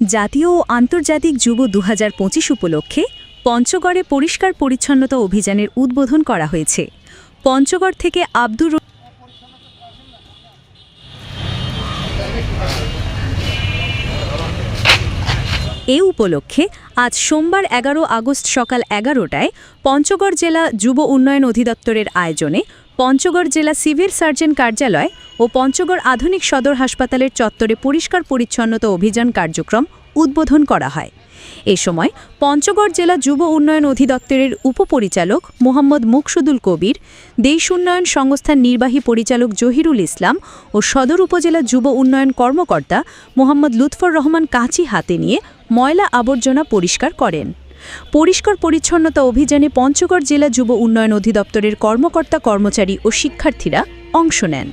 জাতীয় ও আন্তর্জাতিক যুব দু হাজার পঁচিশ উপলক্ষে পঞ্চগড়ে পরিষ্কার পরিচ্ছন্নতা অভিযানের উদ্বোধন করা হয়েছে। পঞ্চগড় থেকে আব্দুর এ উপলক্ষে আজ সোমবার এগারো আগস্ট সকাল এগারোটায় পঞ্চগড় জেলা যুব উন্নয়ন অধিদপ্তরের আয়োজনে পঞ্চগড় জেলা সিভিল সার্জন কার্যালয় ও পঞ্চগড় আধুনিক সদর হাসপাতালের চত্বরে পরিষ্কার পরিচ্ছন্নতা অভিযান কার্যক্রম উদ্বোধন করা হয়। এ সময় পঞ্চগড় জেলা যুব উন্নয়ন অধিদপ্তরের উপপরিচালক মোহাম্মদ মুকসুদুল কবির, দেশ উন্নয়ন সংস্থার নির্বাহী পরিচালক জহিরুল ইসলাম ও সদর উপজেলা যুব উন্নয়ন কর্মকর্তা মোহাম্মদ লুৎফর রহমান কাঁচি হাতে নিয়ে ময়লা আবর্জনা পরিষ্কার করেন। পরিষ্কার পরিচ্ছন্নতা অভিযানে পঞ্চগড় জেলা যুব উন্নয়ন অধিদপ্তরের কর্মকর্তা কর্মচারী ও শিক্ষার্থীরা অংশ নেন।